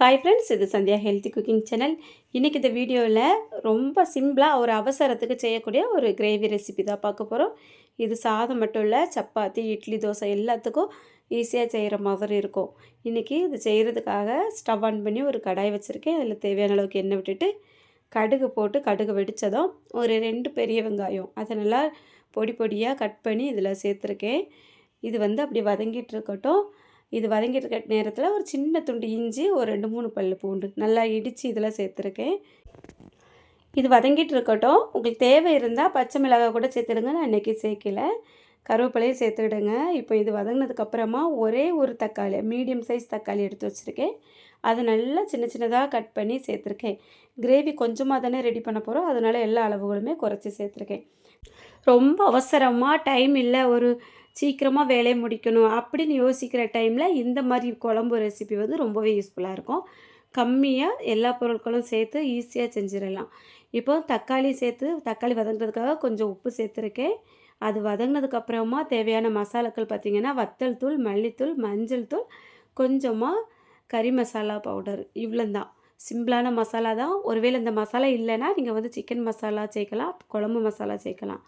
Hi friends இது Sandhya healthy cooking channel இன்றைக்கி இந்த வீடியோவில் ரொம்ப சிம்பிளாக ஒரு அவசரத்துக்கு செய்யக்கூடிய ஒரு கிரேவி ரெசிபி தான் பார்க்க போகிறோம் இது சாதம் மட்டும் இல்லை சப்பாத்தி இட்லி தோசை எல்லாத்துக்கும் ஈஸியாக செய்கிற மாதிரி இருக்கும். இன்றைக்கி இது செய்கிறதுக்காக ஸ்டவ் ஆன் பண்ணி ஒரு கடாய் வச்சுருக்கேன். அதில் தேவையான அளவுக்கு எண்ணெய் விட்டுட்டு கடுகு போட்டு கடுகு வெடித்ததும் ஒரு ரெண்டு பெரிய வெங்காயம். அதை நல்லா பொடி பொடியாக கட் பண்ணி இதில் சேர்த்துருக்கேன். இது வந்து அப்படி வதங்கிட்டு இருக்கட்டும். இது வதங்கிட்டு இருக்க நேரத்தில் ஒரு சின்ன துண்டு இஞ்சி ஒரு ரெண்டு மூணு பல் பூண்டு நல்லா இடித்து இதில் சேர்த்துருக்கேன். இது வதங்கிட்டு இருக்கட்டும். உங்களுக்கு தேவை இருந்தால் பச்சை மிளகாய் கூட சேர்த்துடுங்க. நான் இன்றைக்கி சேர்க்கல. கருவேப்பிலையும் சேர்த்துக்கிடுங்க இப்போ இது வதங்கினதுக்கப்புறமா ஒரே ஒரு தக்காளி மீடியம் சைஸ் தக்காளி எடுத்து வச்சுருக்கேன். அது நல்லா சின்ன சின்னதாக கட் பண்ணி சேர்த்துருக்கேன். கிரேவி கொஞ்சமாக தானே ரெடி பண்ண போகிறோம் அதனால் எல்லா அளவுகளுமே குறைச்சி சேர்த்துருக்கேன். ரொம்ப அவசரமாக டைம் இல்லை. ஒரு சீக்கிரமாக வேலையை முடிக்கணும் அப்படின்னு யோசிக்கிற டைமில் இந்த மாதிரி குழம்பு ரெசிபி வந்து ரொம்பவே யூஸ்ஃபுல்லாக இருக்கும். கம்மியாக எல்லா பொருட்களும் சேர்த்து ஈஸியாக செஞ்சிடலாம். இப்போ தக்காளி சேர்த்து தக்காளி வதங்குறதுக்காக கொஞ்சம் உப்பு சேர்த்துருக்கேன். அது வதங்கினதுக்கப்புறமா தேவையான மசாலாக்கள் பார்த்திங்கன்னா வத்தல் தூள் மல்லித்தூள் மஞ்சள் தூள் கொஞ்சமாக கறி மசாலா பவுடர் இவ்வளோந்தான் சிம்பிளான மசாலா தான். ஒருவேளை இந்த மசாலா இல்லைன்னா நீங்கள் வந்து சிக்கன் மசாலா சேர்க்கலாம் குழம்பு மசாலா சேர்க்கலாம்.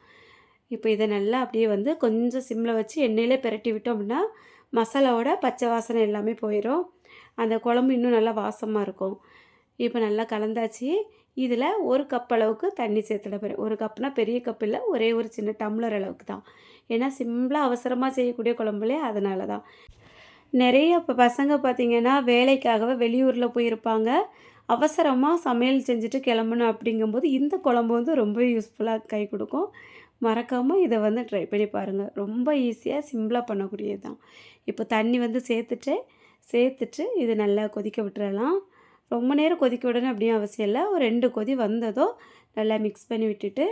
இப்போ இதை நல்லா அப்படியே வந்து கொஞ்சம் சிம்மில் வச்சு எண்ணெயிலே பெரட்டி விட்டோம் அப்படின்னா மசாலாவோட பச்சை வாசனை எல்லாமே போயிடும் அந்த குழம்பு இன்னும் நல்லா வாசமாக இருக்கும். இப்போ நல்லா கலந்தாச்சு. இதில் ஒரு கப் அளவுக்கு தண்ணி சேர்த்துட போகிறேன் ஒரு கப்னால் பெரிய கப் இல்லை ஒரே ஒரு சின்ன டம்ளர் அளவுக்கு தான். ஏன்னா சிம்பிளாக அவசரமாக செய்யக்கூடிய குழம்புலே அதனால தான். நிறைய இப்போ பசங்க பார்த்திங்கன்னா வேலைக்காகவே வெளியூரில் போயிருப்பாங்க. அவசரமாக சமையல் செஞ்சுட்டு கிளம்பணும் அப்படிங்கும்போது இந்த குழம்பு வந்து ரொம்ப யூஸ்ஃபுல்லாக கை கொடுக்கும். மறக்காமல் இதை வந்து ட்ரை பண்ணி பாருங்கள் ரொம்ப ஈஸியாக சிம்பிளாக பண்ணக்கூடியது தான் இப்போ தண்ணி வந்து சேர்த்துட்டு சேர்த்துட்டு இது நல்லா கொதிக்க விட்டுறலாம். ரொம்ப நேரம் கொதிக்க விடணும் அப்படின்னு அவசியம் இல்லை. ஒரு ரெண்டு கொதி வந்ததோ நல்லா மிக்ஸ் பண்ணி விட்டுட்டு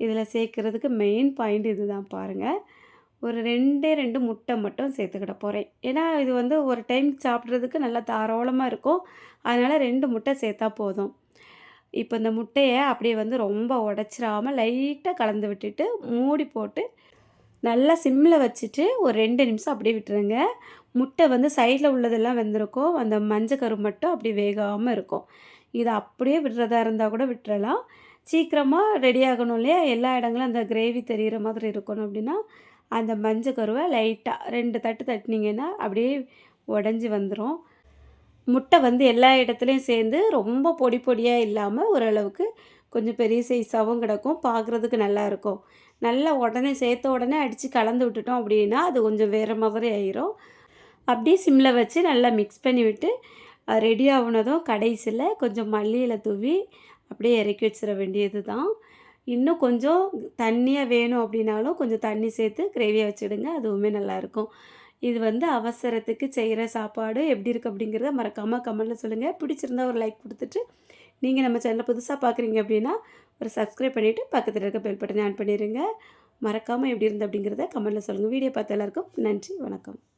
இதில் சேர்க்குறதுக்கு மெயின் பாயிண்ட் இது தான் பாருங்கள் ஒரு ரெண்டே ரெண்டு முட்டை மட்டும் சேர்த்துக்கிட போகிறேன் ஏன்னா இது வந்து ஒரு டைம் சாப்பிட்றதுக்கு நல்லா தாராளமாக இருக்கும். அதனால் ரெண்டு முட்டை சேர்த்தா போதும். இப்போ இந்த முட்டையை அப்படியே வந்து ரொம்ப உடச்சிடாமல் லைட்டாக கலந்து விட்டுட்டு மூடி போட்டு நல்லா சிம்மில் வச்சுட்டு ஒரு ரெண்டு நிமிஷம் அப்படியே விட்டுருங்க. முட்டை வந்து சைடில் உள்ளதெல்லாம் வெந்திருக்கும். அந்த மஞ்சள் கரு மட்டும் அப்படி வேகாமல் இருக்கும். இதை அப்படியே விடுறதா இருந்தால் கூட விட்டுறலாம். சீக்கிரமாக ரெடி ஆகணும் இல்லையா? எல்லா இடங்களும் அந்த கிரேவி தெரிகிற மாதிரி இருக்கணும் அப்படின்னா அந்த மஞ்சள் கருவை லைட்டாக ரெண்டு தட்டு தட்டினீங்கன்னா அப்படியே உடஞ்சி வந்துடும் முட்டை வந்து எல்லா இடத்துலையும் சேர்ந்து ரொம்ப பொடி பொடியாக இல்லாமல் ஓரளவுக்கு கொஞ்சம் பெரிய சைஸாகவும் கிடக்கும். பார்க்குறதுக்கு நல்லாயிருக்கும் நல்லா உடனே சேர்த்த உடனே அடித்து கலந்து விட்டுட்டோம் அப்படின்னா அது கொஞ்சம் வேறு மாதிரி ஆயிரும். அப்படியே சிம்மில் வச்சு நல்லா மிக்ஸ் பண்ணி விட்டு ரெடி ஆகுனதும் கடைசியில் கொஞ்சம் மல்லியில் தூவி அப்படியே இறக்கி வச்சிட வேண்டியது தான் இன்னும் கொஞ்சம் தண்ணியாக வேணும் அப்படின்னாலும் கொஞ்சம் தண்ணி சேர்த்து கிரேவியாக வச்சுடுங்க அதுவுமே நல்லாயிருக்கும் இது வந்து அவசரத்துக்கு செய்கிற சாப்பாடு எப்படி இருக்குது அப்படிங்கிறத மறக்காமல் கமெண்ட்டில் சொல்லுங்கள் பிடிச்சிருந்தா ஒரு லைக் கொடுத்துட்டு நீங்கள் நம்ம சேனலை புதுசாக பார்க்குறீங்க அப்படின்னா ஒரு சப்ஸ்கிரைப் பண்ணிவிட்டு பக்கத்தில் இருக்க பெல் பட்டனை ஆன் பண்ணிடுங்க மறக்காமல் எப்படி இருந்து அப்படிங்கிறத கமெண்ட்டில் சொல்லுங்கள் வீடியோ பார்த்த எல்லாருக்கும் நன்றி வணக்கம்.